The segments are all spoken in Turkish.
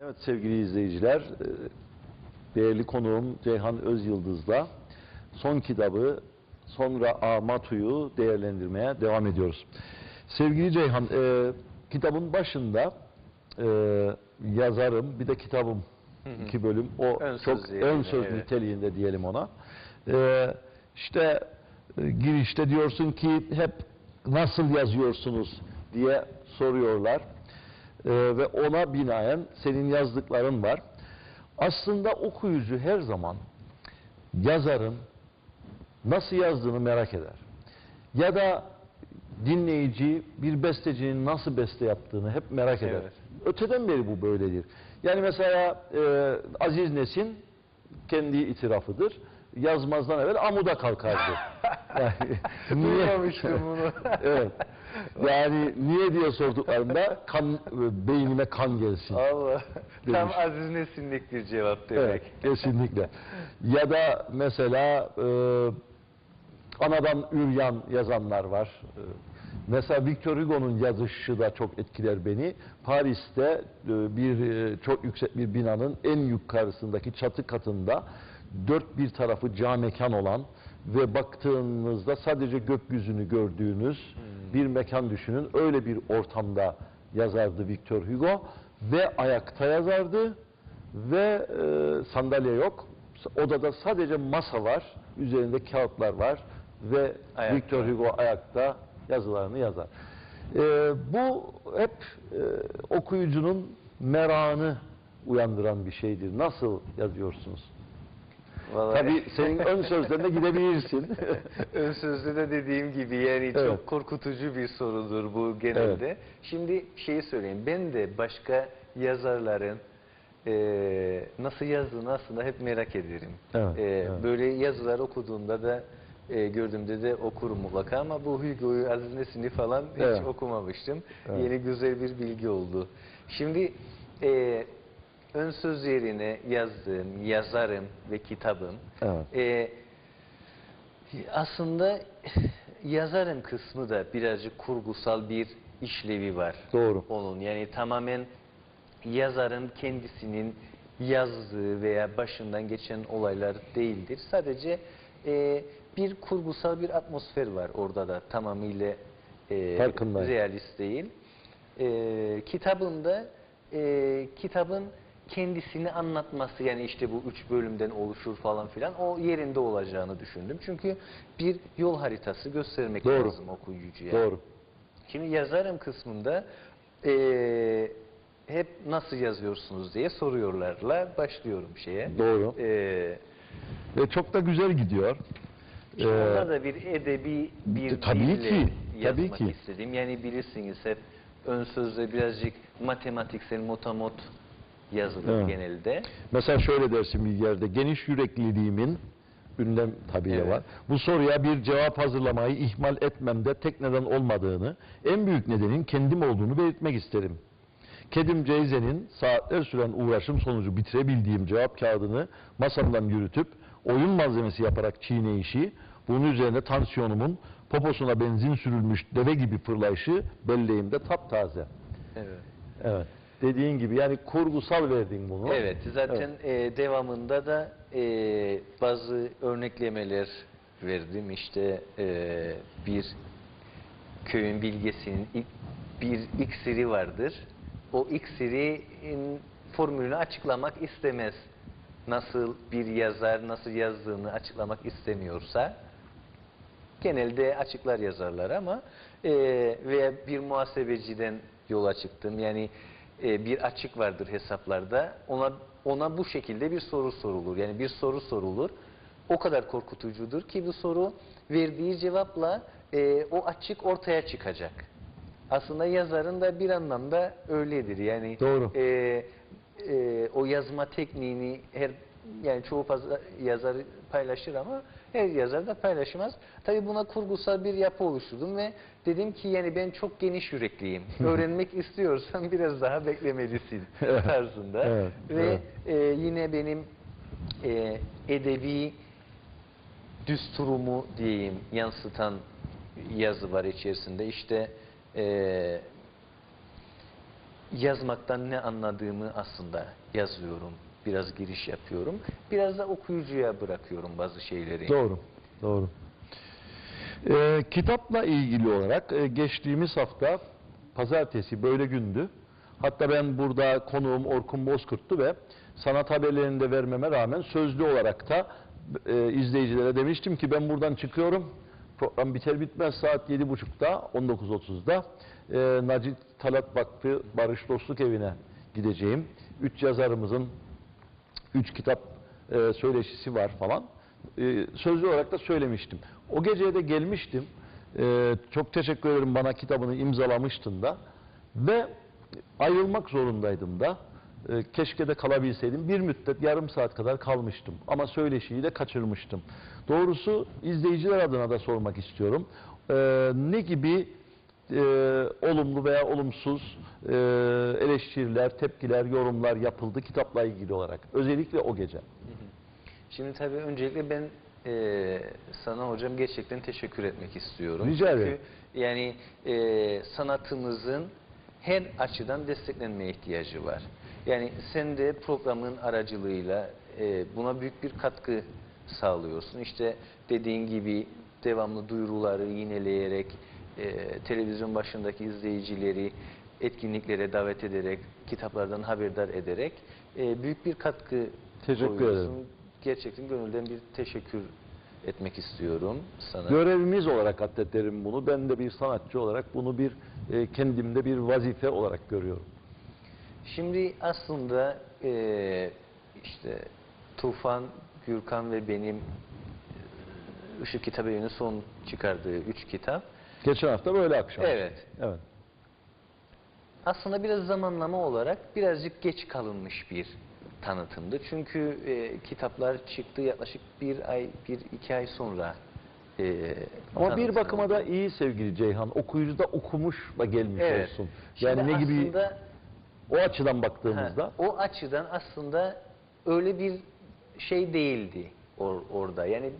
Evet sevgili izleyiciler, e, değerli konuğum Ceyhan Özyıldız'la son kitabı Sonra Amatu'yu değerlendirmeye devam ediyoruz. Sevgili Ceyhan, e, kitabın başında e, yazarım, bir de kitabım iki bölüm. O Ön çok diyelim, ön söz evet. niteliğinde diyelim ona. E, işte e, girişte diyorsun ki hep nasıl yazıyorsunuz diye soruyorlar. Ee, ve ona binaen senin yazdıkların var. Aslında okuyucu her zaman yazarın nasıl yazdığını merak eder. Ya da dinleyici bir bestecinin nasıl beste yaptığını hep merak eder. Evet. Öteden beri bu böyledir. Yani mesela e, Aziz Nesin kendi itirafıdır. Yazmazdan evvel amuda kalkardı. Yani, niye- bunu. evet. Yani niye diye sorduklarında kan e, beynime kan gelsin. Allah. Tam Demiş. Aziz Nesinlik bir cevap demek. Evet, kesinlikle. Ya da mesela e, anadan üryan yazanlar var. E, mesela Victor Hugo'nun yazışı da çok etkiler beni. Paris'te e, bir çok yüksek bir binanın en yukarısındaki çatı katında dört bir tarafı cam mekan olan ve baktığınızda sadece gökyüzünü gördüğünüz bir mekan düşünün. Öyle bir ortamda yazardı Victor Hugo ve ayakta yazardı ve e, sandalye yok. Odada sadece masa var, üzerinde kağıtlar var ve Ayakta. Victor Hugo ayakta yazılarını yazar. E, bu hep e, okuyucunun merakını uyandıran bir şeydir. Nasıl yazıyorsunuz? Vallahi Tabii senin ön sözlerine gidebilirsin. ön sözde de dediğim gibi yani Evet. çok korkutucu bir sorudur bu genelde. Şimdi şeyi söyleyeyim. Ben de başka yazarların eee, nasıl yazdığını aslında hep merak ederim. Evet, Eee, evet. Böyle yazılar okuduğumda da eee, gördüğümde de okurum mutlaka ama bu Hugo'yu, Aziz Nesin'i falan hiç Evet. okumamıştım. Evet. Yeni güzel bir bilgi oldu. Şimdi eee ön söz yerine yazdığım, yazarım ve kitabım Evet. eee, aslında yazarım kısmı da birazcık kurgusal bir işlevi var. Doğru. Onun yani tamamen yazarın kendisinin yazdığı veya başından geçen olaylar değildir. Sadece eee, bir kurgusal bir atmosfer var orada da tamamıyla eee Farkındayım. realist değil. Eee kitabımda eee, kitabın kendisini anlatması yani işte bu üç bölümden oluşur falan filan o yerinde olacağını düşündüm. Çünkü bir yol haritası göstermek Doğru. lazım okuyucuya. Doğru. Şimdi yazarım kısmında eee, hep nasıl yazıyorsunuz diye soruyorlarla başlıyorum şeye. Doğru. Eee Ve çok da güzel gidiyor. Ee, da bir edebi bir tabii dille ki, yazmak tabii ki. istedim. Yani bilirsiniz hep ön sözde birazcık matematiksel motamot yazılır Evet. genelde. Mesela şöyle dersin bir yerde, geniş yürekliliğimin ünlem tabii Evet. var. Bu soruya bir cevap hazırlamayı ihmal etmemde tek neden olmadığını, en büyük nedenin kendim olduğunu belirtmek isterim. Kedim Ceyze'nin saatler süren uğraşım sonucu bitirebildiğim cevap kağıdını masamdan yürütüp oyun malzemesi yaparak çiğneyişi, bunun üzerine tansiyonumun poposuna benzin sürülmüş deve gibi fırlayışı belleğimde taptaze. Evet. Evet. Dediğin gibi yani kurgusal verdin bunu. Evet, zaten e, devamında da e, bazı örneklemeler verdim. İşte e, bir köyün bilgesinin ilk, bir iksiri vardır. O iksirin formülünü açıklamak istemez. Nasıl bir yazar nasıl yazdığını açıklamak istemiyorsa genelde açıklar yazarlar ama e, veya bir muhasebeciden yola çıktım. Yani e, bir açık vardır hesaplarda. Ona ona bu şekilde bir soru sorulur. Yani bir soru sorulur. O kadar korkutucudur ki bu soru verdiği cevapla e, o açık ortaya çıkacak. Aslında yazarın da bir anlamda öyledir. Yani Doğru. e, e, o yazma tekniğini her yani çoğu fazla yazar paylaşır ama her yazar da paylaşmaz. Tabii buna kurgusal bir yapı oluşturdum ve dedim ki yani ben çok geniş yürekliyim. Öğrenmek istiyorsan biraz daha beklemelisin tarzında. Evet, Ve evet. e, yine benim e, edebi düsturumu diyeyim yansıtan yazı var içerisinde. İşte e, yazmaktan ne anladığımı aslında yazıyorum. Biraz giriş yapıyorum. Biraz da okuyucuya bırakıyorum bazı şeyleri. Doğru, doğru. Ee, kitapla ilgili olarak e, geçtiğimiz hafta pazartesi böyle gündü. Hatta ben burada konuğum Orkun Bozkurt'tu ve sanat haberlerini de vermeme rağmen sözlü olarak da e, izleyicilere demiştim ki ben buradan çıkıyorum. Program biter bitmez saat 7.30'da 19.30'da e, Nacit Talat Vakfı Barış Dostluk Evi'ne gideceğim. Üç yazarımızın üç kitap e, söyleşisi var falan. E, sözlü olarak da söylemiştim. O geceye de gelmiştim. E, çok teşekkür ederim bana kitabını imzalamıştın da. Ve ayrılmak zorundaydım da. E, keşke de kalabilseydim. Bir müddet yarım saat kadar kalmıştım. Ama söyleşiyi de kaçırmıştım. Doğrusu izleyiciler adına da sormak istiyorum. E, ne gibi e, olumlu veya olumsuz e, eleştiriler, tepkiler, yorumlar yapıldı kitapla ilgili olarak. Özellikle o gece. Şimdi tabii öncelikle ben e, sana hocam gerçekten teşekkür etmek istiyorum. Rica Çünkü ederim. yani e, sanatımızın her açıdan desteklenmeye ihtiyacı var. Yani sen de programın aracılığıyla e, buna büyük bir katkı sağlıyorsun. İşte dediğin gibi devamlı duyuruları yineleyerek, e, televizyon başındaki izleyicileri etkinliklere davet ederek, kitaplardan haberdar ederek e, büyük bir katkı Teşekkür koyuyorsun. ederim. Gerçekten gönülden bir teşekkür etmek istiyorum sana. Görevimiz olarak addederim bunu. Ben de bir sanatçı olarak bunu bir e, kendimde bir vazife olarak görüyorum. Şimdi aslında e, işte Tufan, Gürkan ve benim e, Işık Kitap Evi'nin son çıkardığı üç kitap Geçen hafta böyle akşam. Evet. Evet. aslında biraz zamanlama olarak birazcık geç kalınmış bir tanıtımdı. Çünkü e, kitaplar çıktı yaklaşık bir ay, bir iki ay sonra. e, Ama bir bakıma da iyi sevgili Ceyhan. Okuyucu da okumuş da gelmiş Evet. olsun. Şimdi Yani ne gibi aslında- o açıdan Ha, baktığımızda o açıdan aslında öyle bir şey değildi or- orada. Yani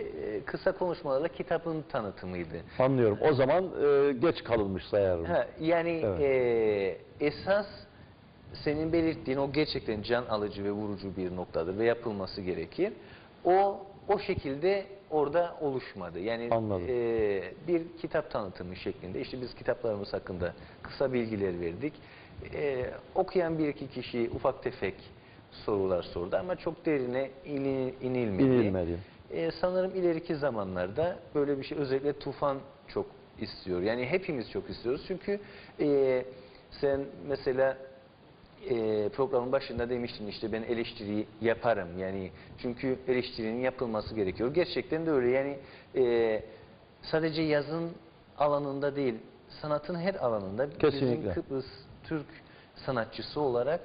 e, kısa konuşmalarla kitabın tanıtımıydı. anlıyorum. O zaman e, geç kalınmış sayarım. Ha, yani Evet. e, esas senin belirttiğin o gerçekten can alıcı ve vurucu bir noktadır ve yapılması gerekir. O o şekilde orada oluşmadı. Yani Anladım. e, bir kitap tanıtımı şeklinde işte biz kitaplarımız hakkında kısa bilgiler verdik. E, okuyan bir iki kişi ufak tefek sorular sordu ama çok derine ini- inilmedi. İnilmedi. E, sanırım ileriki zamanlarda böyle bir şey özellikle Tufan çok istiyor. Yani hepimiz çok istiyoruz. Çünkü e, sen mesela e, programın başında demiştin işte ben eleştiri yaparım. Yani çünkü eleştirinin yapılması gerekiyor. Gerçekten de öyle. Yani e, sadece yazın alanında değil, sanatın her alanında Kesinlikle. bizim Kıbrıs Türk sanatçısı olarak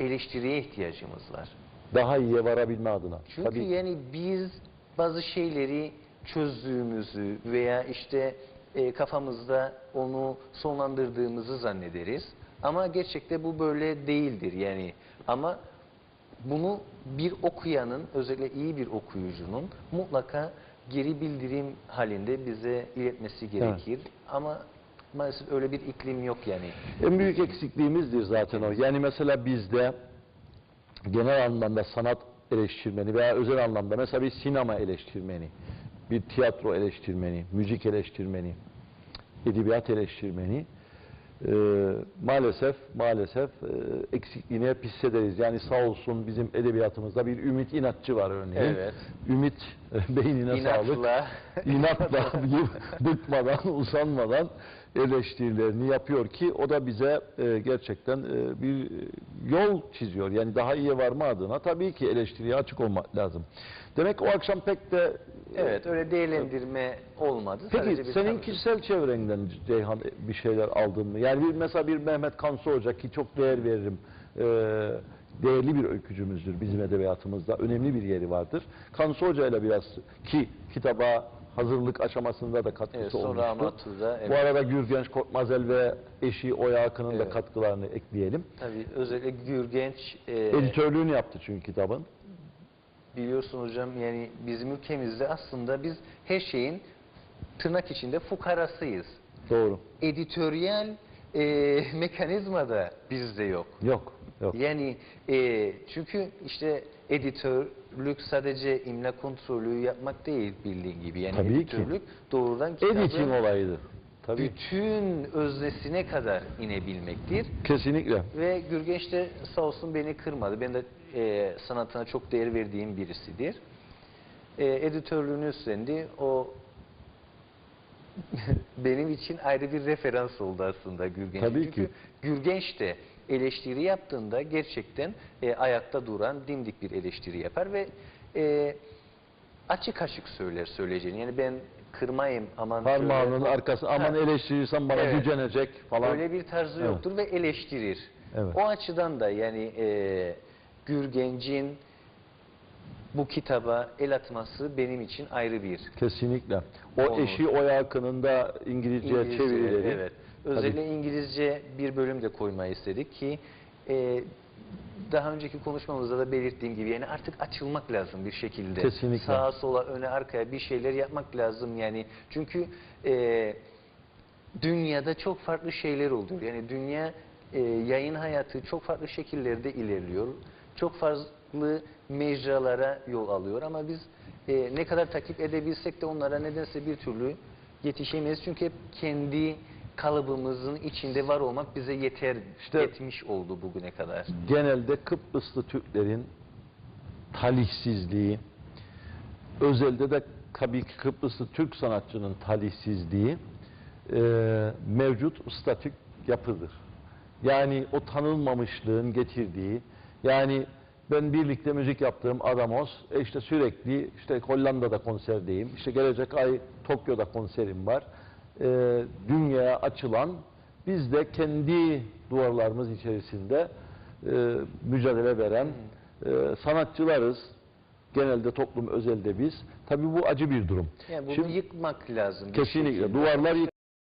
eleştiriye ihtiyacımız var. Daha iyiye varabilme adına. Çünkü Tabii. yani biz bazı şeyleri çözdüğümüzü veya işte e, kafamızda onu sonlandırdığımızı zannederiz. Ama gerçekte bu böyle değildir yani. Ama bunu bir okuyanın, özellikle iyi bir okuyucunun mutlaka geri bildirim halinde bize iletmesi gerekir. Ama maalesef öyle bir iklim yok yani. En büyük eksikliğimizdir zaten o. Yani mesela bizde genel anlamda sanat eleştirmeni veya özel anlamda mesela bir sinema eleştirmeni, bir tiyatro eleştirmeni, müzik eleştirmeni, edebiyat eleştirmeni e, maalesef maalesef e, eksikliğini hep hissederiz. Yani sağ olsun bizim edebiyatımızda bir Ümit İnatçı var örneğin. Evet. Ümit e, beynine sağlık İnatla. inatla bıkmadan, usanmadan eleştirilerini yapıyor ki o da bize e, gerçekten e, bir yol çiziyor. Yani daha iyiye varma adına tabii ki eleştiriye açık olmak lazım. Demek o akşam pek de Evet öyle değerlendirme olmadı. Peki Sadece bir senin tanıtım. kişisel çevrenden Ceyhan bir şeyler aldın mı? Yani bir, mesela bir Mehmet Kansı Hoca ki çok değer veririm. e, değerli bir öykücümüzdür bizim edebiyatımızda. Önemli bir yeri vardır. Kansı Hoca ile biraz ki kitaba hazırlık aşamasında da katkısı Evet, sonra olmuştu. Amatur'da, evet. Bu arada Gürgenç Korkmazel ve eşi Oya Akın'ın da Evet. katkılarını ekleyelim. Tabii özellikle Gürgenç e, Editörlüğünü yaptı çünkü kitabın. biliyorsun hocam yani bizim ülkemizde aslında biz her şeyin tırnak içinde fukarasıyız. Doğru. Editoryal e, mekanizma da bizde yok. Yok. Yok. Yani e, çünkü işte editörlük sadece imla kontrolü yapmak değil bildiğin gibi. Yani Tabii ki. doğrudan kitabın Editing olayıdır. Tabii. bütün öznesine kadar inebilmektir. Kesinlikle. Ve Gürgenç de sağ olsun beni kırmadı. Ben de e, sanatına çok değer verdiğim birisidir. E, editörlüğünü üstlendi. O benim için ayrı bir referans oldu aslında Gürgenç. Tabii Çünkü ki. Gürgenç de eleştiri yaptığında gerçekten e, ayakta duran dimdik bir eleştiri yapar ve e, açık açık söyler söyleyeceğini. Yani ben kırmayayım aman Parmağının şöyle- arkası aman eleştirirsen bana Evet. gücenecek falan. Öyle bir tarzı Evet. yoktur ve eleştirir. Evet. O açıdan da yani e, Gürgenc'in bu kitaba el atması benim için ayrı bir Kesinlikle. O Olur. eşi o yakınında İngilizce, İngilizce, çevirileri. Evet. Özellikle İngilizce bir bölüm de koymayı istedik ki e, daha önceki konuşmamızda da belirttiğim gibi yani artık açılmak lazım bir şekilde. Kesinlikle. Sağa sola öne arkaya bir şeyler yapmak lazım yani. Çünkü e, dünyada çok farklı şeyler oluyor. Yani dünya e, yayın hayatı çok farklı şekillerde ilerliyor. Çok farklı mecralara yol alıyor ama biz e, ne kadar takip edebilsek de onlara nedense bir türlü yetişemeyiz. Çünkü hep kendi kalıbımızın içinde var olmak bize yeter, İşte- yetmiş oldu bugüne kadar. Genelde Kıbrıslı Türklerin talihsizliği, özelde de tabii ki Kıbrıslı Türk sanatçının talihsizliği e, mevcut statük yapıdır. Yani o tanınmamışlığın getirdiği, yani ben birlikte müzik yaptığım Adamos, e işte sürekli işte Hollanda'da konserdeyim, işte gelecek ay Tokyo'da konserim var. E, dünyaya açılan, biz de kendi duvarlarımız içerisinde e, mücadele veren e, sanatçılarız. Genelde toplum özelde biz. Tabii bu acı bir durum. Yani bunu Şimdi- yıkmak lazım. Kesinlikle. Duvarlar İşte